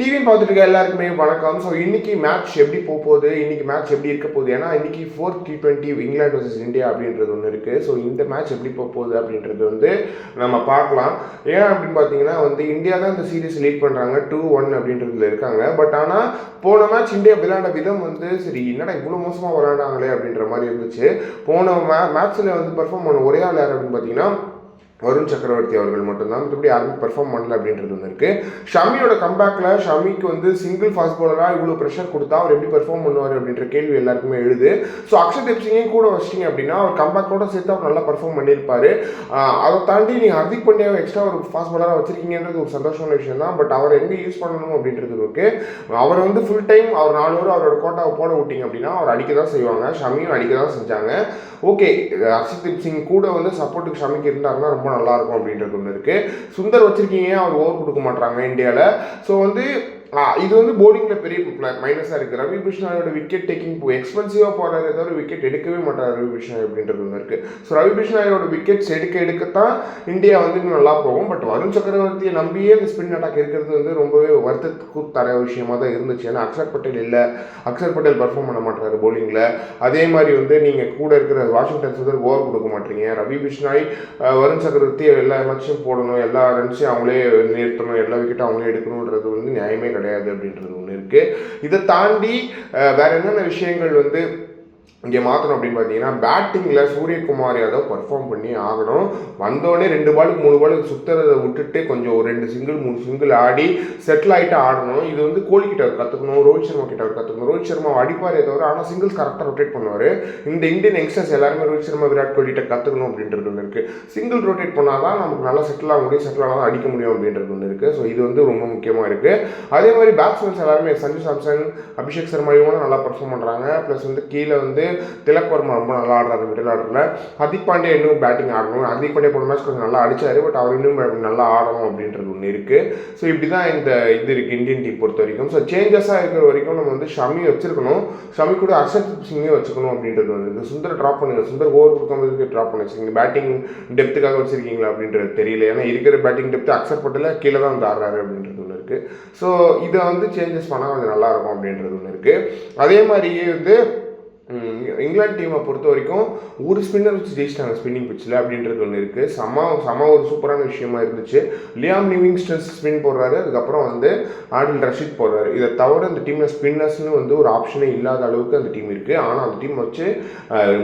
டிவின்னு பார்த்துட்டு இருக்க எல்லாருக்குமே வணக்கம். ஸோ இன்னைக்கு மேட்ச் எப்படி போக போகுது இன்னைக்கு மேட்ச் எப்படி இருக்க போகுது? ஏன்னா இன்னைக்கு fourth T twenty England versus India அப்படின்றது ஒன்று இருக்குது ஸோ இந்த மேட்ச் எப்படி போக போகுது அப்படின்றது வந்து நம்ம பார்க்கலாம். ஏன் அப்படின்னு பார்த்தீங்கன்னா வந்து இந்தியா தான் இந்த சீரீஸ் லீட் பண்ணுறாங்க டூ ஒன் அப்படின்றதுல இருக்காங்க. பட் ஆனால் போன மேட்ச் இந்தியா விளையாண்ட விதம் வந்து சரி என்னடா இவ்வளோ மோசமாக விளையாண்டாங்களே அப்படின்ற மாதிரி இருந்துச்சு. போன மே மேட்ச்சில் வந்து பர்ஃபார்ம் பண்ண ஒரே ஆள் யார் அப்படின்னு பார்த்தீங்கன்னா வருண் சக்கரவர்த்தி அவர்கள் மட்டும்தான். மற்றபடி யாருமே பெர்ஃபார்ம் பண்ணல அப்படின்றது ஒன்று இருக்குது ஷமியோட கம்பேக்கில் ஷமிக்கு வந்து சிங்கிள் ஃபாஸ்ட் பவுலராக இவ்வளோ ப்ரெஷர் கொடுத்தா அவர் எப்படி பெர்ஃபார்ம் பண்ணுவார் அப்படின்ற கேள்வி எல்லாருக்குமே எழுது. ஸோ அக்ஷதீப் சிங்கையும் கூட வச்சிட்டிங்க அப்படின்னா அவர் கம்பேக்கோட சேர்த்து அவர் நல்லா பெர்ஃபார்ம் பண்ணியிருப்பார். அதை தாண்டி நீங்கள் ஹர்திக் பாண்டியாவை எக்ஸ்ட்ரா ஒரு ஃபாஸ்ட் பவுலராக வச்சிருக்கீங்கன்றது ஒரு சந்தோஷமான விஷயம் தான். பட் அவர் எங்கே யூஸ் பண்ணணும் அப்படின்றது இருக்கு. அவர் வந்து ஃபுல் டைம் அவர் நாலு ஓவர் அவரோட கோட்டாவை போட விட்டிங்க அப்படின்னா அவர் அடிக்க தான் செய்வாங்க. ஷமியும் அடிக்க தான் செஞ்சாங்க. ஓகே ஹர்ஷதீப் சிங் கூட வந்து சப்போர்ட்டுக்கு ஷமிக்கு இருந்தாருன்னா ரொம்ப நல்லா இருக்கும் அப்படின்றது ஒன்று இருக்கு. சுந்தர் வச்சிருக்கீங்க அவர் ஓவர் கொடுக்க மாட்டாங்க இந்தியாவில் ஸோ வந்து இது வந்து போலிங்கில் பெரிய மைனஸாக இருக்குது ரவி கிருஷ்ணாவோட விக்கெட் டேக்கிங் எக்ஸ்பென்சிவாக போகிறாரே தவிர விக்கெட் எடுக்கவே மாட்டார் ரவி பிஷ்ணாய் அப்படின்றது ஒன்று இருக்குது ஸோ ரவி பிஷ்ணாயோட விக்கெட்ஸ் எடுக்க எடுக்கத்தான் இந்தியா வந்து நல்லா போகும். பட் வருண் சக்கரவர்த்தியை நம்பியே இந்த ஸ்பின் அட்டாக் இருக்கிறது வந்து ரொம்பவே வருத்தத்துக்கு தர விஷயமா தான் இருந்துச்சு. ஏன்னா அக்ஷர் பட்டேல் இல்லை. அக்ஷர் பட்டேல் பர்ஃபார்ம் பண்ண மாட்டார் போலிங்கில் அதே மாதிரி வந்து நீங்கள் கூட இருக்கிற வாஷிங்டன் சுந்தர் ஓவர் கொடுக்க மாட்டீங்க. ரவி பிஷ்னாய் வருண் சக்கரவர்த்தி எல்லா மேட்சும் போடணும். எல்லா ரன்ஸையும் அவங்களே நிறுத்தணும். எல்லா விக்கெட்டும் அவங்களே எடுக்கணுன்றது வந்து நியாயமே கிடையாது. கிடையாது அப்படின்றது ஒன்று இருக்குது இதை தாண்டி வேறு வேற என்னென்ன விஷயங்கள் வந்து இங்கே மாற்றணும் அப்படின்னு பார்த்தீங்கன்னா பேட்டிங்கில் சூரியகுமார் யாதவ் பர்ஃபார்ம் பண்ணி ஆகணும். வந்தோடனே ரெண்டு பாலுக்கு மூணு பாலுக்கு சுற்றுறதை விட்டுட்டு கொஞ்சம் ஒரு ரெண்டு சிங்கிள் மூணு சிங்கிள் ஆடி செட்டில் ஆகிட்டு ஆடணும். இது வந்து கோலி கிட்ட கற்றுக்கணும் ரோஹித் சர்மா கிட்ட கற்றுக்கணும் ரோஹித் சர்மா அடிப்பாரே தவிர ஆனால் சிங்கிள்ஸ் கரெக்டாக ரொட்டேட் பண்ணுவார். இந்த இந்தியன் யங்ஸ்டர்ஸ் எல்லாருமே ரோஹித் சர்மா விராட் கோலிகிட்ட கற்றுக்கணும் அப்படின்றது ஒன்று இருக்குது சிங்கிள் ரொட்டேட் பண்ணால் தான் நமக்கு நல்லா செட்டில் ஆக முடியும் செட்டில் ஆனால் அடிக்க முடியும் அப்படின்றது ஒன்று இருக்குது ஸோ இது வந்து ரொம்ப முக்கியமாக இருக்குது அதே மாதிரி பேட்ஸ்மேன்ஸ் எல்லாருமே சஞ்சு சாம்சன் அபிஷேக் சர்மா இவங்களும் நல்லா பர்ஃபார்ம் பண்ணுறாங்க ப்ளஸ் வந்து கீழே வந்து திலக் வர்மா ரொம்ப நல்லா ஆடுறாரு மிடில் ஆர்டரில் ஹர்திக் பாண்டியா இன்னும் பேட்டிங் ஆடணும். ஹர்திக் பாண்டே போன மேட்ச் கொஞ்சம் நல்லா அடிச்சாரு பட் அவர் இன்னும் நல்லா ஆடணும் அப்படின்றது ஒன்று இருக்குது ஸோ இப்படி தான் இந்த இது இருக்குது இந்தியன் டீம் பொறுத்த வரைக்கும். ஸோ சேஞ்சஸாக இருக்கிற வரைக்கும் நம்ம வந்து ஷமி வச்சிருக்கணும். ஷமி கூட அர்ஷத் சிங்கே வச்சுக்கணும் அப்படின்றது வந்து சுந்தர் ட்ராப் பண்ணுங்க. சுந்தர் ஓவர் கொடுக்கும்போது ட்ராப் பண்ண வச்சுருக்கீங்க பேட்டிங் டெப்த்துக்காக வச்சிருக்கீங்களா அப்படின்றது தெரியல. ஏன்னா இருக்கிற பேட்டிங் டெப்த் அக்செப்ட் பண்ணல. கீழே தான் வந்து ஆடுறாரு அப்படின்றது ஒன்று இருக்குது ஸோ இதை வந்து சேஞ்சஸ் பண்ணால் கொஞ்சம் நல்லா இருக்கும் அப்படின்றது ஒன்று இருக்குது அதே மாதிரியே வந்து இங்கிலாந்து டீமை பொறுத்த வரைக்கும் ஒரு ஸ்பின்னர் வச்சு ஜெயிச்சிட்டாங்க ஸ்பின்னிங் பிச்சில் அப்படின்றது ஒன்று இருக்குது செம செம ஒரு சூப்பரான விஷயமா இருந்துச்சு. லியாம் லிவிங்ஸ்டன் ஸ்பின் போடுறாரு. அதுக்கப்புறம் வந்து ஆடில் ரஷீத் போடுறாரு. இதை தவிர அந்த டீமில் ஸ்பின்னர்ஸ்னு வந்து ஒரு ஆப்ஷனே இல்லாத அளவுக்கு அந்த டீம் இருக்குது ஆனால் அந்த டீம் வச்சு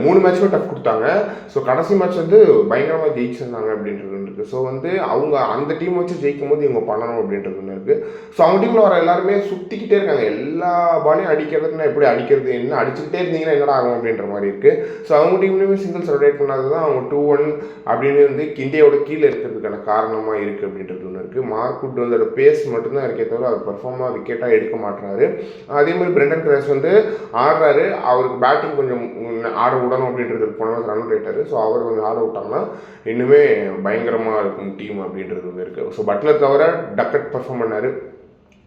மூணு மேட்ச்சுமே டஃப் கொடுத்தாங்க. ஸோ கடைசி மேட்ச் வந்து பயங்கரமாக ஜெயிச்சிருந்தாங்க அப்படின்றது ஒன்று இருக்குது ஸோ வந்து அவங்க அந்த டீம் வச்சு ஜெயிக்கும் போது இவங்க பண்ணணும் அப்படின்றது ஒன்று இருக்குது ஸோ அவங்க டீமில் வர எல்லாருமே சுற்றிக்கிட்டே இருக்காங்க. எல்லா பாலையும் அடிக்கிறதுனா எப்படி அடிக்கிறது என்ன அடிச்சுக்கிட்டே இருந்தீங்கன்னா என்னடா ஆகும் அப்படின்ற மாதிரி இருக்குது ஸோ அவங்க டீம்லேயுமே சிங்கிள்ஸ் ரொட்டேட் பண்ணாதது தான் அவங்க டூ ஒன் அப்படின்னு வந்து கிண்டியோட கீழே இருக்கிறதுக்கான காரணமாக இருக்குது அப்படின்றது ஒன்று இருக்குது மார்க் மார்க்குட் வந்து அதோட பேஸ் மட்டும்தான் இருக்கே தவிர அது பர்ஃபார்மாக விக்கெட்டாக எடுக்க மாட்டுறாரு அதே மாதிரி பிரெண்டன் கிராஸ் வந்து ஆடுறாரு. அவருக்கு பேட்டிங் கொஞ்சம் ஆட விடணும் அப்படின்றது போன ரன் ரேட்டாரு ஸோ அவர் கொஞ்சம் ஆட விட்டாங்கன்னா இன்னுமே பயங்கரமாக இருக்கும் டீம் அப்படின்றது வந்து இருக்குது ஸோ பட்லர் தவிர டக்கட் பர்ஃபார்ம் பண்ணார்.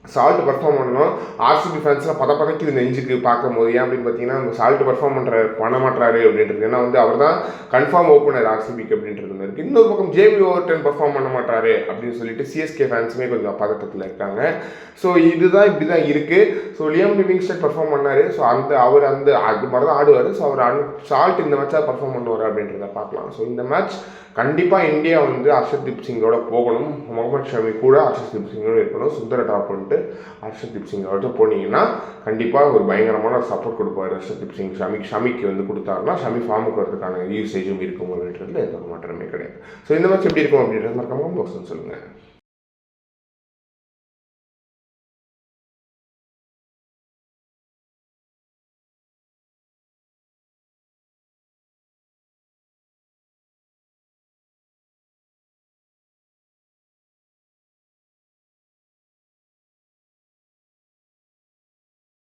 சால்ட் பர்ஃபார்ம் பண்ணணும். ஆர்சிபி ஃபேன்ஸ்லாம் பத பதக்குது நெஞ்சுக்கு பார்க்கும்போது ஏன் அப்படின்னு பார்த்தீங்கன்னா சால்ட் பர்ஃபார்ம் பண்ணுறாரு பண்ண மாட்டாரு அப்படின்றது ஏன்னா வந்து அவர் தான் கன்ஃபார்ம் ஓப்பனர் ஆர்சிபிக்கு அப்படின்றது ஒன்று இருக்குது இன்னொரு பக்கம் ஜேபி ஓவர் டென் பர்ஃபார்ம் பண்ண மாட்டாரு அப்படின்னு சொல்லிட்டு சிஎஸ்கே ஃபேன்ஸுமே கொஞ்சம் பதட்டத்தில் இருக்காங்க. ஸோ இதுதான் இப்படி தான் இருக்குது ஸோ லியம் லிவிங்ஸ்டன் பர்ஃபார்ம் பண்ணார். ஸோ அந்த அவர் அந்த அது மாதிரி தான் ஆடுவார். ஸோ அவர் சால்ட் இந்த மேட்சாக பர்ஃபார்ம் பண்ணுவார் அப்படின்றத பார்க்கலாம். ஸோ இந்த மேட்ச் கண்டிப்பாக இந்தியா வந்து ஹர்ஷதீப் சிங்கோட போகணும். முகமது ஷமி கூட ஹர்ஷதீப் சிங்கோட இருக்கணும். சுந்தர ட்ராப் போட்டு ஹர்ஷதீப் சிங்கோட போனீங்கன்னா கண்டிப்பாக ஒரு பயங்கரமான சப்போர்ட் கொடுப்பார். ஹர்ஷதீப் சிங் ஷமிக் ஷமிக்கு வந்து கொடுத்தாருன்னா ஷமி ஃபார்முக்கு வரதுக்கான யூசேஜும் இருக்கும் அப்படின்றதுல எந்த ஒரு மாற்றமே கிடையாது. ஸோ இந்த மேட்ச் எப்படி இருக்கும் அப்படின்றது மறக்காமல் பாக்ஸ் சொல்லுங்கள்